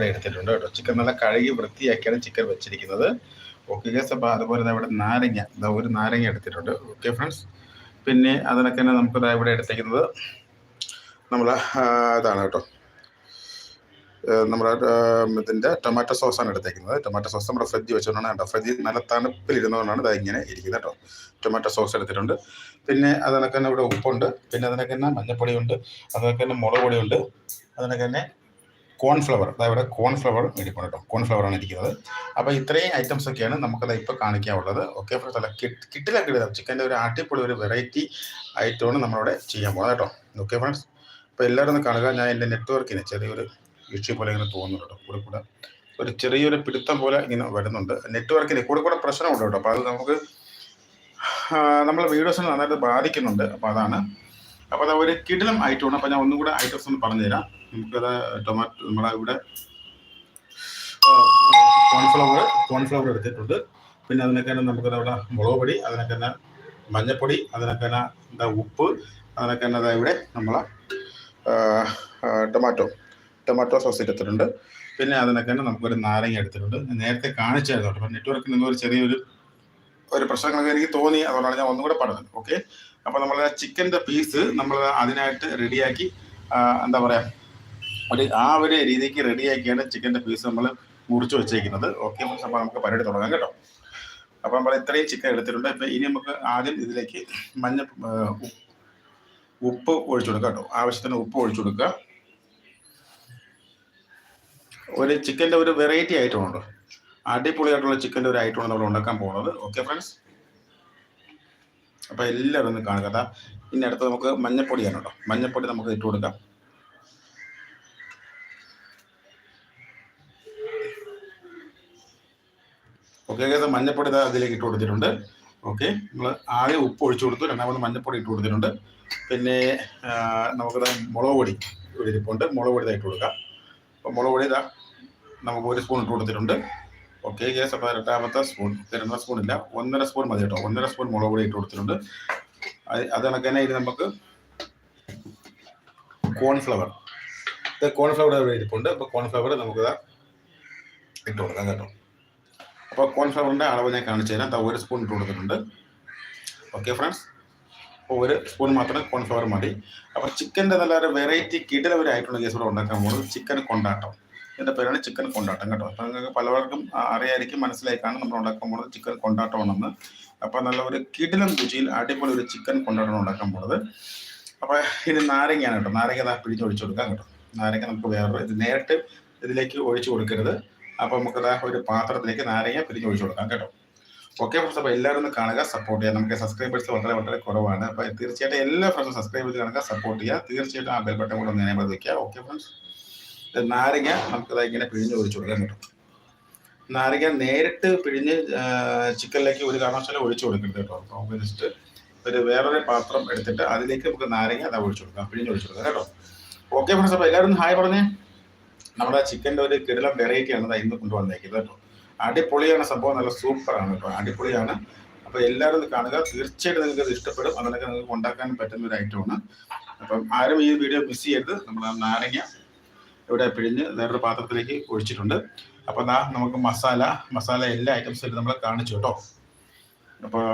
ഇവിടെ എടുത്തിട്ടുണ്ട് കേട്ടോ. ചിക്കൻ നല്ല കഴുകി വൃത്തിയാക്കിയാണ് ചിക്കൻ വെച്ചിരിക്കുന്നത്. ഓക്കെ ഗസ് അപ്പോൾ അതുപോലെ തന്നെ ഇവിടെ നാരങ്ങ. ഇതാ ഒരു നാരങ്ങ എടുത്തിട്ടുണ്ട്. ഓക്കെ ഫ്രണ്ട്സ് പിന്നെ അതിനൊക്കെ തന്നെ നമുക്ക് ഇവിടെ എടുത്തേക്കുന്നത് നമ്മൾ ഇതാണ് കേട്ടോ. നമ്മുടെ ഇതിന്റെ ടൊമാറ്റോ സോസാണ് എടുത്തേക്കുന്നത്. ടൊമാറ്റോ സോസ് നമ്മുടെ ഫ്രിഡ്ജ് വെച്ചുകൊണ്ടാണ് കേട്ടോ ഫ്രിഡ്ജ് നല്ല തണുപ്പിലിരുന്നതുകൊണ്ടാണ് ഇത് ഇങ്ങനെ ഇരിക്കുന്നത് കേട്ടോ. ടൊമാറ്റോ സോസ് എടുത്തിട്ടുണ്ട്. പിന്നെ അതിനൊക്കെ തന്നെ ഇവിടെ ഉപ്പുണ്ട്. പിന്നെ അതിനൊക്കെ തന്നെ മഞ്ഞപ്പൊടിയുണ്ട്. അതിനൊക്കെ തന്നെ മുളക് പൊടിയുണ്ട് അതിനൊക്കെ തന്നെ കോൺഫ്ലവർ അതായത് ഇവിടെ കോൺഫ്ലവർ ഇരിപ്പുണ്ട് കേട്ടോ കോൺഫ്ലവറാണ് ഇരിക്കുന്നത്. അപ്പോൾ ഇത്രയും ഐറ്റംസ് ഒക്കെയാണ് നമുക്കത് ഇപ്പോൾ കാണിക്കാനുള്ളത്. ഓക്കെ ഫ്രണ്ട്സ് അല്ല കിട്ട് കിട്ടിലൊക്കെ ഇടുക ചിക്കന്റെ ഒരു അടിപൊളി ഒരു വെറൈറ്റി ഐറ്റമാണ് നമ്മളിവിടെ ചെയ്യാൻ പോകുന്നത് കേട്ടോ. ഓക്കെ ഫ്രണ്ട്സ് അപ്പോൾ എല്ലാവരും ഒന്ന് കാണുക. ഞാൻ എന്റെ നെറ്റ്വർക്കിന് ചെറിയൊരു ഇഷ്യൂ പോലെ ഇങ്ങനെ തോന്നുന്നു കേട്ടോ. കൂടെ കൂടെ ഒരു ചെറിയൊരു പിടുത്തം പോലെ ഇങ്ങനെ വരുന്നുണ്ട്. നെറ്റ്വർക്കിന് കൂടെ കൂടെ പ്രശ്നമുണ്ട് കേട്ടോ. അപ്പോൾ അത് നമുക്ക് നമ്മളെ വീഡിയോസിനെ നന്നായിട്ട് ബാധിക്കുന്നുണ്ട്. അപ്പോൾ അതാണ്. അപ്പോൾ അത് ഒരു കിടിലം ഐറ്റമാണ് അപ്പോൾ ഞാൻ ഒന്നും കൂടെ ഐറ്റംസ് ഒന്ന് പറഞ്ഞുതരാം. നമുക്കത് ടൊമാറ്റോ നമ്മളെ ഇവിടെ കോൺഫ്ലവർ കോൺഫ്ലവർ എടുത്തിട്ടുണ്ട്. പിന്നെ അതിനൊക്കെ തന്നെ നമുക്കത് അവിടെ മുളക് പൊടി അതിനൊക്കെ തന്നെ മഞ്ഞപ്പൊടി അതിനൊക്കെ തന്നെ എന്താ ഉപ്പ് അതിനൊക്കെ തന്നെ ഇവിടെ നമ്മളെ ടൊമാറ്റോ ടൊമാറ്റോ സോസ് എടുത്തിട്ടുണ്ട് പിന്നെ അതിനൊക്കെ തന്നെ നമുക്കൊരു നാരങ്ങ എടുത്തിട്ടുണ്ട്. നേരത്തെ കാണിച്ചായിരുന്നു കേട്ടോ നെറ്റ്വർക്കിൽ നിന്ന് ഒരു ചെറിയൊരു ഒരു പ്രശ്നങ്ങളൊക്കെ എനിക്ക് തോന്നി അതുകൊണ്ടാണ് ഞാൻ ഒന്നും കൂടെ പറഞ്ഞത്. ഓക്കെ അപ്പോൾ നമ്മൾ ചിക്കന്റെ പീസ് നമ്മൾ അതിനായിട്ട് റെഡിയാക്കി എന്താ പറയുക ഒരു ആ ഒരു രീതിക്ക് റെഡിയാക്കിയാണ് ചിക്കന്റെ പീസ് നമ്മൾ മുറിച്ച് വെച്ചേക്കുന്നത്. ഓക്കെ അപ്പോൾ നമുക്ക് പരിപാടി തുടങ്ങാം കേട്ടോ. അപ്പോൾ നമ്മൾ ഇത്രയും ചിക്കൻ എടുത്തിട്ടുണ്ട്. ഇപ്പം ഇനി നമുക്ക് ആദ്യം ഇതിലേക്ക് മഞ്ഞ ഉപ്പ് ഒഴിച്ചു കൊടുക്കുക കേട്ടോ. ആവശ്യത്തിന് ഉപ്പ് ഒഴിച്ചു കൊടുക്കുക. ഒരു ചിക്കന്റെ ഒരു വെറൈറ്റി ഐറ്റം ഉണ്ട്. അടിപൊളിയായിട്ടുള്ള ചിക്കന്റെ ഒരു ഐറ്റമാണ് നമ്മൾ ഉണ്ടാക്കാൻ പോകുന്നത്. ഓക്കെ ഫ്രണ്ട്സ് അപ്പോൾ എല്ലാവരും ഒന്ന് കാണുക. ഇനി അടുത്ത് നമുക്ക് മഞ്ഞപ്പൊടിയാണ് കേട്ടോ. മഞ്ഞപ്പൊടി നമുക്ക് ഇട്ട് കൊടുക്കാം. ഓക്കെ ഏകദേശം മഞ്ഞപ്പൊടി അതിലേക്ക് ഇട്ട് കൊടുത്തിട്ടുണ്ട്. ഓക്കെ നമ്മൾ ആദ്യം ഉപ്പ് ഒഴിച്ചു കൊടുത്തു. രണ്ടാമത് മഞ്ഞപ്പൊടി ഇട്ട് കൊടുത്തിട്ടുണ്ട്. പിന്നെ നമുക്ക് മുളക് പൊടി ഇവിടെ മുളക് പൊടി ഇട്ട് കൊടുക്കാം. അപ്പോൾ മുളക് പൊടി ഇതാ നമുക്ക് ഒരു സ്പൂൺ ഇട്ട് കൊടുത്തിട്ടുണ്ട്. ഓക്കെ ഗ്യാസ് അപ്പോൾ രണ്ടാമത്തെ സ്പൂൺ രണ്ടര സ്പൂൺ ഇല്ല. ഒന്നര സ്പൂൺ മതി കേട്ടോ. ഒന്നര സ്പൂൺ മുളക് പൊടി ഇട്ട് കൊടുത്തിട്ടുണ്ട്. അത് കണക്ക് തന്നെ ഇത് നമുക്ക് കോൺഫ്ലവർ ഇത് കോൺഫ്ലവർ ഇവിടെ ഇരിപ്പുണ്ട്. അപ്പോൾ കോൺഫ്ലവർ നമുക്ക് ഇട്ട് കൊടുക്കാം കേട്ടോ. അപ്പോൾ കോൺഫ്ലവറിന്റെ അളവ് ഞാൻ കാണിച്ചു തരാം. ഒരു സ്പൂൺ ഇട്ട് കൊടുത്തിട്ടുണ്ട്. ഓക്കെ ഫ്രണ്ട്സ് അപ്പോൾ ഒരു സ്പൂൺ മാത്രം കോൺഫ്ലവർ മതി. അപ്പോൾ ചിക്കന്റെ നല്ല ഒരു വെറൈറ്റി കിടില ആയിട്ടുള്ള കേസ് ഇവിടെ ഉണ്ടാക്കാൻ പോകുന്നത് ചിക്കൻ കൊണ്ടാട്ടം. ഇതിന്റെ പേരാണ് ചിക്കൻ കൊണ്ടാട്ടം കേട്ടോ. അപ്പോൾ നിങ്ങൾക്ക് പലവർക്കും അറിയായിരിക്കും മനസ്സിലായിക്കാണ് നമ്മൾ ഉണ്ടാക്കാൻ പോകുന്നത് ചിക്കൻ കൊണ്ടാട്ടമാണെന്ന്. അപ്പോൾ നല്ല ഒരു കിടിലം രുചിയിൽ അടിപൊളി ഒരു ചിക്കൻ കൊണ്ടാട്ടം ഉണ്ടാക്കാൻ പോകുന്നത്. അപ്പോൾ ഇനി നാരങ്ങയാണ് കേട്ടോ. നാരങ്ങ പിഴിഞ്ഞ് ഒഴിച്ചു കൊടുക്കാം കേട്ടോ. നാരങ്ങ നമുക്ക് വേറെ ഇത് നേരിട്ട് ഇതിലേക്ക് ഒഴിച്ചു കൊടുക്കരുത്. അപ്പോൾ നമുക്ക് ഒരു പാത്രത്തിലേക്ക് നാരങ്ങ പിരിഞ്ഞ് ഒഴിച്ചു കൊടുക്കാം കേട്ടോ. ഓക്കെ ഫ്രണ്ട്സ് അപ്പോൾ എല്ലാവരും ഒന്ന് കാണുക സപ്പോർട്ട് ചെയ്യുക. നമുക്ക് സബ്സ്ക്രൈബേഴ്സ് വളരെ വളരെ കുറവാണ്. അപ്പോൾ തീർച്ചയായിട്ടും എല്ലാ ഫ്രണ്ട്സും സബ്സ്ക്രൈബ് ചെയ്ത് കാണുക സപ്പോർട്ട് ചെയ്യുക. തീർച്ചയായിട്ടും ആ ബെൽ ബട്ടൺ കൂടെ ഒന്ന് എനേബിൾ വെക്കുക. ഓക്കെ ഫ്രണ്ട്സ് നാരങ്ങ നമുക്കത് ഇങ്ങനെ പിഴിഞ്ഞ് ഒഴിച്ചു കൊടുക്കാൻ കേട്ടോ. നാരങ്ങ നേരിട്ട് പിഴിഞ്ഞ് ചിക്കനിലേക്ക് ഒരു കാരണവശാലും ഒഴിച്ചു കൊടുക്കരുത് കേട്ടോ. അപ്പോൾ ജസ്റ്റ് ഒരു വേറൊരു പാത്രം എടുത്തിട്ട് അതിലേക്ക് നമുക്ക് നാരങ്ങ അതാ ഒഴിച്ചു കൊടുക്കാം പിഴിഞ്ഞ് ഒഴിച്ചു കൊടുക്കാം കേട്ടോ. ഓക്കെ ഫ്രണ്ട്സ് അപ്പോൾ എല്ലാവരും ഹായ് പറഞ്ഞേ. നമ്മുടെ ചിക്കന്റെ ഒരു കിടലം വെറൈറ്റിയാണ് ഇന്ന് കൊണ്ടുവന്നേക്കുന്നത് കേട്ടോ. അടിപൊളിയാണ് സംഭവം നല്ല സൂപ്പറാണ് കേട്ടോ. അടിപൊളിയാണ്. അപ്പോൾ എല്ലാവരും കാണുക. തീർച്ചയായിട്ടും നിങ്ങൾക്ക് ഇത് ഇഷ്ടപ്പെടും. അതിനൊക്കെ നിങ്ങൾക്ക് ഉണ്ടാക്കാൻ പറ്റുന്ന ഒരു ഐറ്റമാണ് അപ്പം ആരും ഈ വീഡിയോ മിസ് ചെയ്യരുത്. നമ്മൾ നാരങ്ങ ഇവിടെ പിഴിഞ്ഞ് വേറൊരു പാത്രത്തിലേക്ക് ഒഴിച്ചിട്ടുണ്ട്. അപ്പോൾ ദാ നമുക്ക് മസാല മസാല എല്ലാ ഐറ്റംസും നമ്മൾ കാണിച്ചു കേട്ടോ. അപ്പോൾ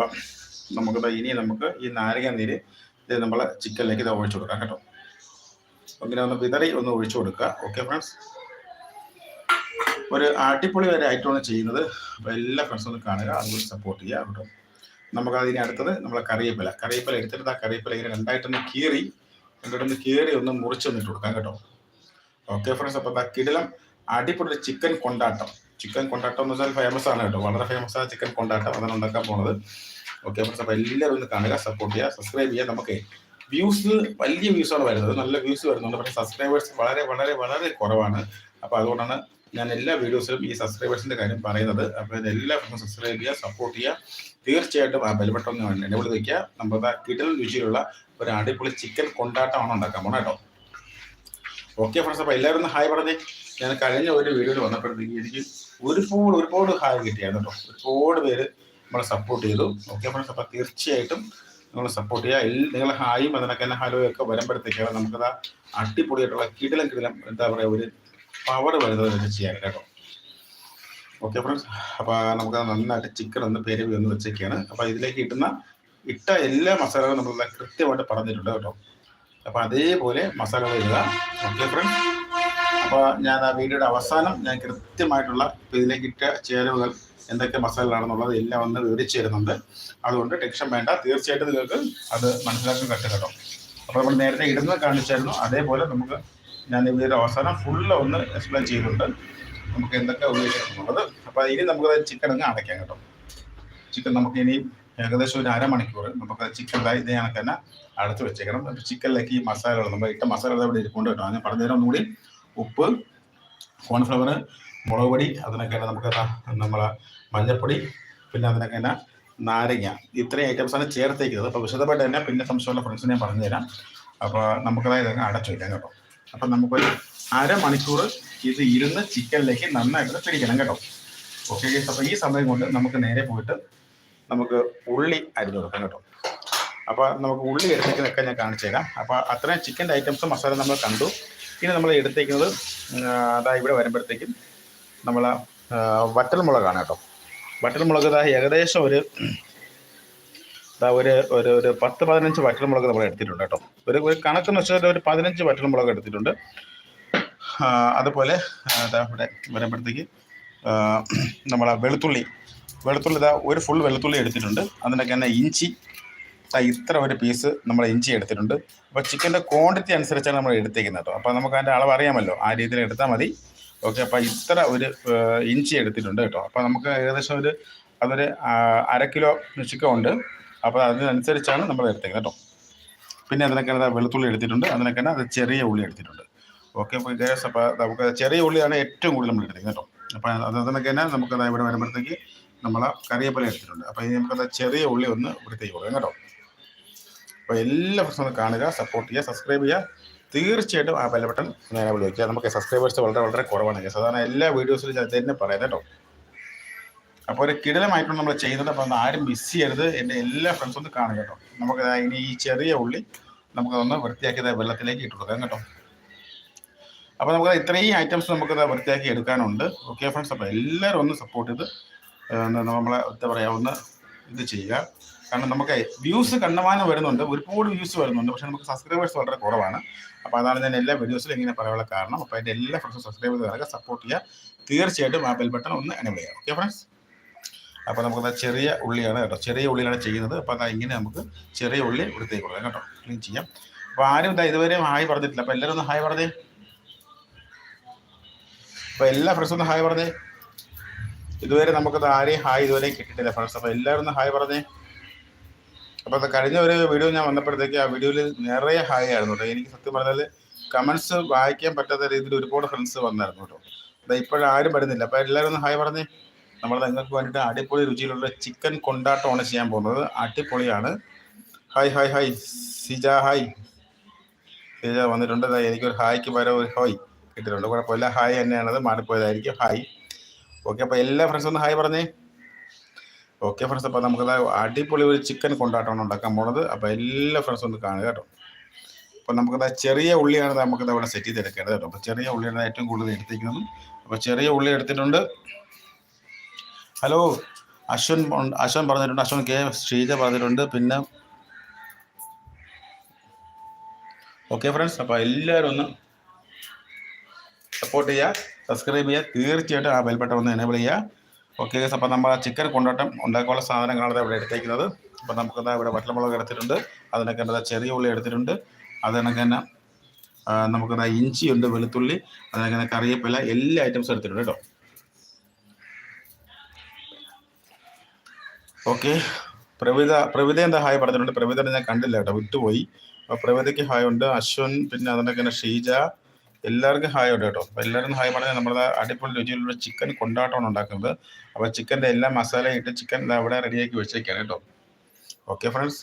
നമുക്ക് ഇനി നമുക്ക് ഈ നാരങ്ങ നീര് ഇത് നമ്മൾ ചിക്കനിലേക്ക് ഇത് ഒഴിച്ചു കൊടുക്കാം കേട്ടോ. ഇങ്ങനെ ഒന്ന് വിതറി ഒന്ന് ഒഴിച്ചു കൊടുക്കുക. ഓക്കെ ഫ്രണ്ട്സ് ഒരു അടിപൊളി ഒരു ഐറ്റമാണ് ചെയ്യുന്നത്. അപ്പോൾ എല്ലാ ഫ്രണ്ട്സും ഒന്ന് കാണുക അതുകൊണ്ട് സപ്പോർട്ട് ചെയ്യുക കേട്ടോ. നമുക്ക് അതിന് അടുത്തത് നമ്മളെ കറിയപ്പല കറിയപ്പല എടുത്തിട്ട് ആ കറിവേപ്പില ഇങ്ങനെ രണ്ടായിട്ടൊന്ന് കീറി രണ്ടായിട്ടൊന്ന് കീറി ഒന്ന് മുറിച്ച് ഇട്ട് കൊടുക്കാം കേട്ടോ. ഓക്കെ ഫ്രണ്ട്സ് അപ്പോൾ കിടിലം അടിപൊളി ചിക്കൻ കൊണ്ടാട്ടം. ചിക്കൻ കൊണ്ടാട്ടം എന്ന് വെച്ചാൽ ഫേമസ് ആണ് കേട്ടോ. വളരെ ഫേമസ് ആണ് ചിക്കൻ കൊണ്ടാട്ടം അതാണ് ഉണ്ടാക്കാൻ പോണത്. ഓക്കെ ഫ്രണ്ട്സ് അപ്പോൾ എല്ലാവരും ഒന്ന് കാണുക സപ്പോർട്ട് ചെയ്യുക സബ്സ്ക്രൈബ് ചെയ്യുക. നമുക്ക് വ്യൂസ് വലിയ വ്യൂസാണ് വരുന്നത്. നല്ല വ്യൂസ് വരുന്നുണ്ട്. പക്ഷേ സബ്സ്ക്രൈബേഴ്സ് വളരെ വളരെ വളരെ കുറവാണ്. അപ്പോൾ അതുകൊണ്ടാണ് ഞാൻ എല്ലാ വീഡിയോസിലും ഈ സബ്സ്ക്രൈബേഴ്സിന്റെ കാര്യം പറയുന്നത്. അപ്പോൾ എല്ലാ സബ്സ്ക്രൈബ് ചെയ്യുക സപ്പോർട്ട് ചെയ്യുക. തീർച്ചയായിട്ടും ആ ബെൽബട്ടൺ എനേബിൾ വയ്ക്കുക നമ്മുടെ കിടൽ രുചിയിലുള്ള ഒരു അടിപൊളി ചിക്കൻ കൊണ്ടാട്ടമാണ് ഉണ്ടാക്കാൻ പോണത് കേട്ടോ ഓക്കെ ഫ്രണ്ട്സ് അപ്പോൾ എല്ലാവരും ഒന്ന് ഹായ് പറഞ്ഞേ. ഞാൻ കഴിഞ്ഞ ഒരു വീഡിയോയിൽ വന്നപ്പോഴത്തേക്ക് എനിക്ക് ഒരുപാട് ഒരുപാട് ഹായ് കിട്ടിയായിരുന്നു കേട്ടോ ഒരുപാട് പേര് നമ്മളെ സപ്പോർട്ട് ചെയ്തു. ഓക്കെ ഫ്രണ്ട്സ് അപ്പോൾ തീർച്ചയായിട്ടും നിങ്ങൾ സപ്പോർട്ട് ചെയ്യുക. എൽ- നിങ്ങളെ ഹായും അതിനൊക്കെ തന്നെ ഹലോയൊക്കെ വരുമ്പോഴത്തേക്കാണ് നമുക്കത് അടിപൊളിയായിട്ടുള്ള കിടിലം കിടിലം എന്താ പറയുക ഒരു പവർ വരുന്നത് വെച്ച് ചെയ്യാൻ കേട്ടോ. ഓക്കെ ഫ്രണ്ട്സ് അപ്പോൾ നമുക്ക് നന്നായിട്ട് ചിക്കൻ ഒന്ന് പെരുവി ഒന്ന് വെച്ചൊക്കെയാണ് അപ്പോൾ ഇതിലേക്ക് കിട്ടുന്ന ഇട്ട എല്ലാ മസാലകളും നമ്മൾ കൃത്യമായിട്ട് പറഞ്ഞിട്ടുണ്ട് കേട്ടോ. അപ്പോൾ അതേപോലെ മസാലകൾ ഇടുക. ഓക്കെ ഫ്രണ്ട്സ് അപ്പോൾ ഞാൻ ആ വീഡിയോയുടെ അവസാനം ഞാൻ കൃത്യമായിട്ടുള്ള ഇപ്പോൾ ഇതിലേക്ക് ഇട്ട ചേരുവകൾ എന്തൊക്കെ മസാലകളാണെന്നുള്ളത് എല്ലാം ഒന്ന് വിവരിച്ചു തരുന്നുണ്ട്. അതുകൊണ്ട് ടെൻഷൻ വേണ്ട. തീർച്ചയായിട്ടും നിങ്ങൾക്ക് അത് മനസ്സിലാക്കാൻ കട്ട് കേട്ടോ. അപ്പോൾ നമ്മൾ നേരത്തെ ഇടുന്നത് കാണിച്ചായിരുന്നു. അതേപോലെ നമുക്ക് ഞാൻ ഇവിടെ അവസാനം ഫുള്ള് ഒന്ന് എക്സ്പ്ലെയിൻ ചെയ്തിട്ടുണ്ട്. നമുക്ക് എന്തൊക്കെ ഉപയോഗിക്കണമെന്നുള്ളത് അപ്പോൾ ഇനി നമുക്ക് ചിക്കൻ അങ്ങ് അടയ്ക്കാം കേട്ടോ. ചിക്കൻ നമുക്ക് ഇനി ഏകദേശം ഒരു അരമണിക്കൂർ നമുക്ക് ചിക്കൻ ഇതേ കണക്ക് തന്നെ അടച്ചു വെച്ചേക്കണം. ചിക്കനിലേക്ക് ഈ മസാലകൾ നമ്മൾ ഇട്ട മസാലകൾ ഇവിടെ ഇരിക്കൊണ്ട് കേട്ടോ. ഞാൻ പറഞ്ഞുതരാം ഒന്നുകൂടി ഉപ്പ് കോൺഫ്ലവർ മുളക് പൊടി അതിനൊക്കെ നമുക്ക് നമ്മളെ മഞ്ഞൾപ്പൊടി പിന്നെ അതിനൊക്കെ തന്നെ നാരങ്ങ. ഇത്രയും ഐറ്റംസാണ് ചേർത്തേക്കുന്നത്. അപ്പോൾ വിശദമായിട്ട് തന്നെ പിന്നെ സംശയമുള്ള ഫ്രണ്ട്സിനെ ഞാൻ പറഞ്ഞുതരാം. അപ്പോൾ നമുക്കതായത് അടച്ചു വയ്ക്കാം കേട്ടോ. അപ്പം നമുക്കൊരു അരമണിക്കൂർ ഇത് ഇരുന്ന് ചിക്കനിലേക്ക് നന്നായിട്ട് പിടിക്കണം കേട്ടോ. ഓക്കെ അപ്പോൾ ഈ സമയം കൊണ്ട് നമുക്ക് നേരെ പോയിട്ട് നമുക്ക് ഉള്ളി അരിഞ്ഞു കൊടുക്കാം കേട്ടോ. അപ്പോൾ നമുക്ക് ഉള്ളി എടുത്തേക്കുന്നതൊക്കെ ഞാൻ കാണിച്ചു തരാം അപ്പോൾ അത്രയും ചിക്കന്റെ ഐറ്റംസ് മസാല നമ്മൾ കണ്ടു. ഇനി നമ്മൾ എടുത്തേക്കുന്നത് അതാ ഇവിടെ വരുമ്പോഴത്തേക്കും നമ്മൾ വറ്റൽ മുളകാണ് കേട്ടോ. വറ്റൽമുളക് മുളക് ഏകദേശം ഒരു ഒരു ഒരു ഒരു പത്ത് പതിനഞ്ച് വറ്റൽമുളക് നമ്മൾ എടുത്തിട്ടുണ്ട് കേട്ടോ. ഒരു ഒരു കണക്കെന്ന് വെച്ചാൽ ഒരു പതിനഞ്ച് വറ്റൽമുളക് എടുത്തിട്ടുണ്ട്. അതുപോലെ ഇവിടെ വരുമ്പോഴത്തേക്ക് നമ്മളെ വെളുത്തുള്ളി. വെളുത്തുള്ളി ഇതാ ഒരു ഫുൾ വെളുത്തുള്ളി എടുത്തിട്ടുണ്ട്. അതിനൊക്കെ തന്നെ ഇഞ്ചി. ഇത്ര ഒരു പീസ് നമ്മൾ ഇഞ്ചി എടുത്തിട്ടുണ്ട്. അപ്പോൾ ചിക്കന്റെ ക്വാണ്ടിറ്റി അനുസരിച്ചാണ് നമ്മൾ എടുത്തേക്കുന്നത് കേട്ടോ. അപ്പോൾ നമുക്ക് അതിന്റെ അളവ് അറിയാമല്ലോ. ആ രീതിയിൽ എടുത്താൽ മതി. ഓക്കെ അപ്പോൾ ഇത്ര ഒരു ഇഞ്ചി എടുത്തിട്ടുണ്ട് കേട്ടോ. അപ്പോൾ നമുക്ക് ഏകദേശം ഒരു അതൊരു അര കിലോ ചിക്കൻ ഉണ്ട്. അപ്പോൾ അതിനനുസരിച്ചാണ് നമ്മൾ എടുത്തേക്കുന്നത് കേട്ടോ. പിന്നെ അതിനൊക്കെ വെളുത്തുള്ളി എടുത്തിട്ടുണ്ട്. അതിനൊക്കെ അത് ചെറിയ ഉള്ളി എടുത്തിട്ടുണ്ട്. ഓക്കെ അപ്പോൾ ഗ്യാസ് അപ്പോൾ നമുക്ക് ചെറിയ ഉള്ളിയാണ് ഏറ്റവും കൂടുതൽ നമ്മൾ എടുത്തേക്കുന്നത് കേട്ടോ. അപ്പോൾ അത് അതിനൊക്കെ തന്നെ നമുക്ക് ഇവിടെ വരുമ്പോഴത്തേക്ക് നമ്മൾ കറിവേപ്പില എടുത്തിട്ടുണ്ട്. അപ്പോൾ ഇനി നമുക്കത് ചെറിയ ഉള്ളി ഒന്ന് ഇവിടത്തേക്ക് കൊടുക്കാം കേട്ടോ. അപ്പോൾ എല്ലാ പ്രശ്നവും കാണുക സപ്പോർട്ട് ചെയ്യുക സബ്സ്ക്രൈബ് ചെയ്യുക. തീർച്ചയായിട്ടും ആ ബെൽ ബട്ടൺ നേരെ വിളിക്കുക നമുക്ക് സബ്സ്ക്രൈബേഴ്സ് വളരെ വളരെ കുറവാണ്. സാധാരണ എല്ലാ വീഡിയോസിലും ഞാൻ തന്നെ പറയാം കേട്ടോ. അപ്പോൾ ഒരു കിടലമായിട്ടാണ് നമ്മൾ ചെയ്യുന്നത്. അപ്പോൾ ആരും മിസ് ചെയ്യരുത്. എന്റെ എല്ലാ ഫ്രണ്ട്സും ഒന്ന് കാണുക കേട്ടോ. നമുക്ക് ഇനി ഈ ചെറിയ ഉള്ളി നമുക്കതൊന്ന് വൃത്തിയാക്കി വെള്ളത്തിലേക്ക് ഇട്ട് കൊടുക്കാം കേട്ടോ. അപ്പോൾ നമുക്ക് ഇത്രയും ഐറ്റംസ് നമുക്ക് വൃത്തിയാക്കി എടുക്കാനുണ്ട്. ഓക്കെ ഫ്രണ്ട്സ് അപ്പോൾ എല്ലാവരും ഒന്ന് സപ്പോർട്ട് ചെയ്ത് നമ്മളെ എന്താ പറയുക ഒന്ന് ഇത് ചെയ്യുക. കാരണം നമുക്ക് വ്യൂസ് കണ്ടമാനം വരുന്നുണ്ട്. ഒരുപാട് വ്യൂസ് വരുന്നുണ്ട്. പക്ഷെ നമുക്ക് സബ്സ്ക്രൈബേഴ്സ് വളരെ കുറവാണ്. അപ്പോൾ അതാണ് ഞാൻ എല്ലാ വീഡിയോസിലും ഇങ്ങനെ പറയാനുള്ള കാരണം. അപ്പോൾ എന്റെ എല്ലാ ഫ്രണ്ട്സും സബ്സ്ക്രൈബ് ചെയ്ത് സപ്പോർട്ട് ചെയ്യുക. തീർച്ചയായിട്ടും ആ ബെൽ ബട്ടൺ ഒന്ന് എനേബിൾ ചെയ്യുക. ഓക്കെ ഫ്രണ്ട്സ് അപ്പോൾ നമുക്ക് ചെറിയ ഉള്ളിയാണ് കേട്ടോ. ചെറിയ ഉള്ളിയാണ് ചെയ്യുന്നത്. അപ്പോൾ അതാ ഇങ്ങനെ നമുക്ക് ചെറിയ ഉള്ളി എടുത്തേക്ക് കൊടുക്കാം കേട്ടോ. ക്ലീൻ ചെയ്യാം. അപ്പോൾ ആരും ഇതാ ഇതുവരെയും ഹായ് പറഞ്ഞിട്ടില്ല. അപ്പോൾ എല്ലാവരും ഒന്ന് ഹായ് പറഞ്ഞേ. അപ്പോൾ എല്ലാ ഫ്രണ്ട്സും ഒന്ന് ഹായ് പറഞ്ഞേ. ഇതുവരെ നമുക്കത് ആരെയും ഹായ് ഇതുവരെ കിട്ടിയിട്ടില്ല ഫ്രണ്ട്സ് അപ്പോൾ എല്ലാവരും ഒന്ന് ഹായ് പറഞ്ഞേ. അപ്പോൾ അത് കഴിഞ്ഞ ഒരു വീഡിയോ ഞാൻ വന്നപ്പോഴത്തേക്ക് ആ വീഡിയോയിൽ നിറയെ ഹായ് ആയിരുന്നു കേട്ടോ. എനിക്ക് സത്യം പറഞ്ഞാൽ കമൻസ് വായിക്കാൻ പറ്റാത്ത രീതിയിൽ ഒരുപാട് ഫ്രണ്ട്സ് വന്നായിരുന്നു കേട്ടോ. അതാ ഇപ്പോഴും ആരും വരുന്നില്ല. അപ്പോൾ എല്ലാവരും ഒന്ന് ഹായ് പറഞ്ഞേ. നമ്മൾ നിങ്ങൾക്ക് വേണ്ടിയിട്ട് അടിപൊളി രുചിയിലുള്ള ചിക്കൻ കൊണ്ടാട്ടമാണ് ചെയ്യാൻ പോകുന്നത്. അടിപൊളിയാണ്. Hi hi hi Sija hi Sija വന്നിട്ടുണ്ട്. എനിക്ക് ഒരു ഹായ്ക്ക് വരെ ഒരു ഹായ് കിട്ടിയിട്ടുണ്ട്. കുഴപ്പമില്ല. ഹായ് തന്നെയാണത്. മാറിപ്പോയതായിരിക്കും. ഹായ് ഓക്കെ അപ്പോൾ എല്ലാ ഫ്രണ്ട്സും ഒന്ന് ഹായ് പറഞ്ഞേ. ഓക്കെ ഫ്രണ്ട്സ് അപ്പോൾ നമുക്ക് അടിപൊളി ഒരു ചിക്കൻ കൊണ്ടാട്ടമാണ് ഉണ്ടാക്കാൻ പോണത് അപ്പോൾ എല്ലാ ഫ്രണ്ട്സും ഒന്ന് കാണുക കേട്ടോ. അപ്പോൾ നമുക്കത് ചെറിയ ഉള്ളിയാണ് നമുക്കത് അവിടെ സെറ്റ് ചെയ്തെടുക്കേണ്ടത് കേട്ടോ. അപ്പോൾ ചെറിയ ഉള്ളിയാണ് ഏറ്റവും കൂടുതൽ എടുത്തിരിക്കുന്നത്. അപ്പോൾ ചെറിയ ഉള്ളി എടുത്തിട്ടുണ്ട്. ഹലോ അശ്വൻ അശ്വൻ പറഞ്ഞിട്ടുണ്ട്. അശ്വൻ കെ ശ്രീജ പറഞ്ഞിട്ടുണ്ട്. പിന്നെ ഓക്കെ ഫ്രണ്ട്സ് അപ്പോൾ എല്ലാവരും ഒന്ന് സപ്പോർട്ട് ചെയ്യുക സബ്സ്ക്രൈബ് ചെയ്യുക. തീർച്ചയായിട്ടും ആ ബെൽബട്ടൺ ഒന്ന് എനേബിൾ ചെയ്യുക. ഓക്കെ അപ്പോൾ നമ്മൾ ആ ചിക്കൻ കൊണ്ടോട്ടം ഉണ്ടാക്കാനുള്ള സാധനങ്ങളാണ് ഇവിടെ എടുത്തേക്കുന്നത്. അപ്പോൾ നമുക്കത് ഇവിടെ വട്ടമുളക് എടുത്തിട്ടുണ്ട്. അതിനൊക്കെ എന്താ ചെറിയ ഉള്ളി എടുത്തിട്ടുണ്ട്. അതിനൊക്കെ തന്നെ നമുക്കത് ഇഞ്ചിയുണ്ട് വെളുത്തുള്ളി. അതിനൊക്കെ കറിവേപ്പില എല്ലാ ഐറ്റംസും എടുത്തിട്ടുണ്ട് കേട്ടോ. ഓക്കെ പ്രവിത പ്രവിത എന്താ ഹായ് പറഞ്ഞിട്ടുണ്ട്. പ്രവിതയുടെ ഞാൻ കണ്ടില്ല കേട്ടോ വിട്ടുപോയി. അപ്പോൾ പ്രവിതയ്ക്ക് ഹായ് ഉണ്ട്. അശ്വൻ പിന്നെ അതിനൊക്കെ തന്നെ ഷീജ. എല്ലാവർക്കും ഹായ് ഉണ്ട് കേട്ടോ. അപ്പോൾ എല്ലാവരും ഹായ് പറഞ്ഞാൽ നമ്മുടെ അടിപൊളി രുചിയിലുള്ള ചിക്കൻ കൊണ്ടാട്ടമാണ് ഉണ്ടാക്കുന്നത്. അപ്പോൾ ചിക്കന്റെ എല്ലാ മസാല ഇട്ട് ചിക്കൻ അവിടെ റെഡിയാക്കി വെച്ചേക്കാണ് കേട്ടോ. ഓക്കെ ഫ്രണ്ട്സ്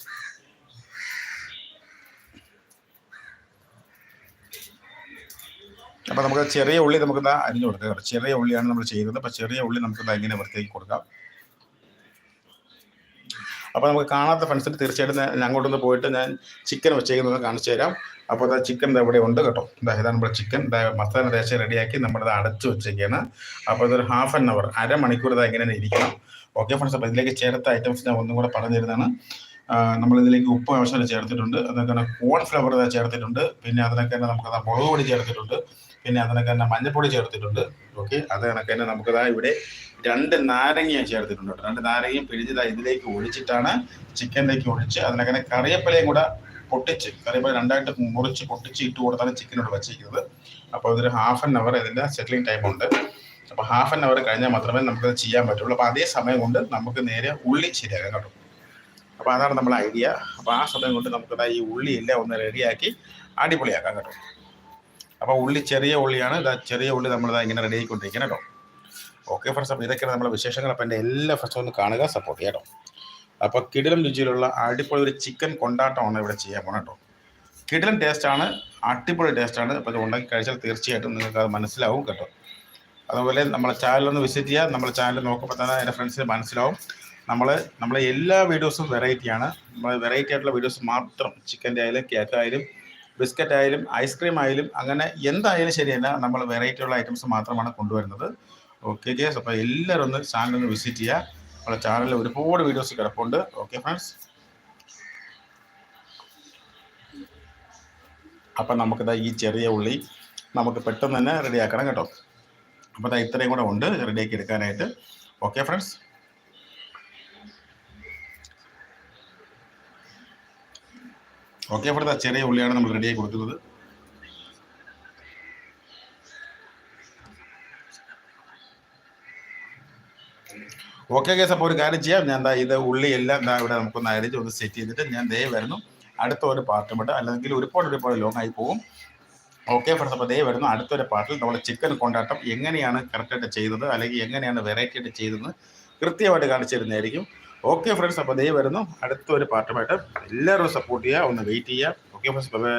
അപ്പോൾ നമുക്ക് ചെറിയ ഉള്ളി നമുക്ക് അരിഞ്ഞു കൊടുക്കാം ചെറിയ ഉള്ളിയാണ് നമ്മൾ ചെയ്യുന്നത്. അപ്പോൾ ചെറിയ ഉള്ളി നമുക്ക് ഇങ്ങനെ വൃത്തിയാക്കി കൊടുക്കാം. അപ്പോൾ നമുക്ക് കാണാത്ത ഫ്രണ്ട്സിന് തീർച്ചയായിട്ടും ഞാൻ അങ്ങോട്ടൊന്ന് പോയിട്ട് ഞാൻ ചിക്കൻ വെച്ചേക്കുന്നത് കാണിച്ചു തരാം. അപ്പോൾ അത് ചിക്കൻ ഇവിടെ ഉണ്ട് കേട്ടോ. ഇതാ ഇതാണ് നമ്മുടെ ചിക്കൻ മസാല തേച്ച് റെഡിയാക്കി നമ്മളിത് അടച്ചു വെച്ചേക്കാണ്. അപ്പോൾ ഇതൊരു ഹാഫ് ആൻ അവർ അരമണിക്കൂർ ഇതാ ഇങ്ങനെ ഇരിക്കണം. ഓക്കെ ഫ്രണ്ട്സ് അപ്പോൾ ഇതിലേക്ക് ചേർത്ത ഐറ്റംസ് ഞാൻ ഒന്നും കൂടെ പറഞ്ഞു തരുന്നതാണ് നമ്മൾ ഇതിലേക്ക് ഉപ്പ് ആവശ്യമായിട്ട് ചേർത്തിട്ടുണ്ട്. അതൊക്കെ കോൺഫ്ലവർ ചേർത്തിട്ടുണ്ട്. പിന്നെ അതിനൊക്കെ നമുക്ക് മുളക് പൊടി ചേർത്തിട്ടുണ്ട്. പിന്നെ അതിനൊക്കെ തന്നെ മഞ്ഞപ്പൊടി ചേർത്തിട്ടുണ്ട്. ഓക്കെ അത് കണക്ക് തന്നെ നമുക്കതാ ഇവിടെ രണ്ട് നാരങ്ങ ചേർത്തിട്ടുണ്ട്. രണ്ട് നാരങ്ങയും പിഴിഞ്ഞതാ ഇതിലേക്ക് ഒഴിച്ചിട്ടാണ് ചിക്കനിലേക്ക് ഒഴിച്ച് അതിനൊക്കെ തന്നെ കറിയപ്പലയും കൂടെ പൊട്ടിച്ച് കറിയപ്പല രണ്ടായിട്ട് മുറിച്ച് പൊട്ടിച്ച് ഇട്ട് കൊടുത്താണ് ചിക്കനോട് വെച്ചിരിക്കുന്നത്. അപ്പോൾ ഇതൊരു ഹാഫ് ആൻ അവർ ഇതിന്റെ സെറ്റിലിംഗ് ടൈം ഉണ്ട്. അപ്പോൾ ഹാഫ് ആൻ അവർ കഴിഞ്ഞാൽ മാത്രമേ നമുക്കത് ചെയ്യാൻ പറ്റുള്ളൂ. അപ്പോൾ അതേ സമയം കൊണ്ട് നമുക്ക് നേരെ ഉള്ളി ശരിയാക്കാൻ കേട്ടോ. അപ്പോൾ അതാണ് നമ്മുടെ ഐഡിയ അപ്പോൾ ആ സമയം കൊണ്ട് നമുക്കതാ ഈ ഉള്ളി എല്ലാം ഒന്ന് റെഡിയാക്കി അടിപൊളിയാക്കാം കേട്ടോ. അപ്പോൾ ഉള്ളി ചെറിയ ഉള്ളിയാണ്. ഇതാ ചെറിയ ഉള്ളി നമ്മളിതാ ഇങ്ങനെ റെഡി ആയിക്കൊണ്ടിരിക്കണം കേട്ടോ ഓക്കെ ഫ്രണ്ട്സ് അപ്പോൾ ഇതൊക്കെയാണ് നമ്മുടെ വിശേഷങ്ങൾ. അപ്പോൾ എന്റെ എല്ലാ ഫ്രണ്ട്സും ഒന്ന് കാണുക സപ്പോർട്ട് ചെയ്യാം കേട്ടോ അപ്പോൾ കിടിലം രുചിയിലുള്ള അടിപൊളി ഒരു ചിക്കൻ കൊണ്ടാട്ടമാണ് ഇവിടെ ചെയ്യാൻ പോകണം കേട്ടോ കിടിലം ടേസ്റ്റാണ് അടിപൊളി ടേസ്റ്റാണ് അപ്പോൾ ഉണ്ടാക്കി കഴിച്ചാൽ തീർച്ചയായിട്ടും നിങ്ങൾക്ക് അത് മനസ്സിലാവും കേട്ടോ. അതുപോലെ നമ്മളെ ചാനലൊന്ന് വിസിറ്റ് ചെയ്യുക. നമ്മളെ ചാനൽ നോക്കുമ്പോൾ തന്നെ എന്റെ ഫ്രണ്ട്സിന് മനസ്സിലാവും. നമ്മൾ നമ്മളെ എല്ലാ വീഡിയോസും വെറൈറ്റിയാണ് നമ്മൾ വെറൈറ്റി ആയിട്ടുള്ള വീഡിയോസ് മാത്രം ചിക്കന്റെ ആയാലും കേക്ക് ആയാലും ബിസ്ക്കറ്റ് ആയാലും ഐസ്ക്രീം ആയാലും അങ്ങനെ എന്തായാലും ശരിയല്ല നമ്മൾ വെറൈറ്റി ഉള്ള ഐറ്റംസ് മാത്രമാണ് കൊണ്ടുവരുന്നത്. ഓക്കെ ഗേസ് അപ്പോൾ എല്ലാവരും ഒന്ന് ചാനൽ ഒന്ന് വിസിറ്റ് ചെയ്യുക. നമ്മുടെ ചാനലിൽ ഒരുപാട് വീഡിയോസ് കിടപ്പുണ്ട്. ഓക്കെ ഫ്രണ്ട്സ് അപ്പം നമുക്കിതാ ഈ ചെറിയ ഉള്ളി നമുക്ക് പെട്ടെന്ന് തന്നെ റെഡിയാക്കണം കേട്ടോ. അപ്പോൾ ഇതാ ഇത്രയും കൂടെ ഉണ്ട്. റെഡിയാക്കി എടുക്കാനായിട്ട്. ഓക്കെ ഫ്രണ്ട്സ് ഓക്കെ ഇവിടുത്തെ ചെറിയ ഉള്ളിയാണ് നമ്മൾ റെഡിയാക്കി കൊടുക്കുന്നത്. ഓക്കെ കേസ് അപ്പോൾ ഒരു കാര്യം ചെയ്യാം. ഞാൻ എന്താ ഇത് ഉള്ളി എല്ലാം എന്താ ഇവിടെ നമുക്കൊന്ന് അരിഞ്ഞ് ഒന്ന് സെറ്റ് ചെയ്തിട്ട് ഞാൻ ദേ വരുന്നു. അടുത്ത ഒരു പാർട്ട് ഇട്ട് അല്ലെങ്കിൽ ഒരുപാട് ഒരുപാട് ലോങ് ആയി പോകും. ഓക്കെ ഫ്രണ്ട്സ് അപ്പോൾ ദേ വരുന്നു. അടുത്തൊരു പാർട്ടിൽ നമ്മൾ ചിക്കൻ കൊണ്ടാട്ടം എങ്ങനെയാണ് കറക്റ്റായിട്ട് ചെയ്തത് അല്ലെങ്കിൽ എങ്ങനെയാണ് വെറൈറ്റി ആയിട്ട് ചെയ്തതെന്ന് കൃത്യമായിട്ട് കാണിച്ചു തരുന്നതായിരിക്കും. ഓക്കെ ഫ്രണ്ട്സ് അപ്പോൾ ദേ വരുന്നു. അടുത്തൊരു പാർട്ടുമായിട്ട് എല്ലാവരും സപ്പോർട്ട് ചെയ്യുക ഒന്ന് വെയിറ്റ് ചെയ്യുക. Okay friends bye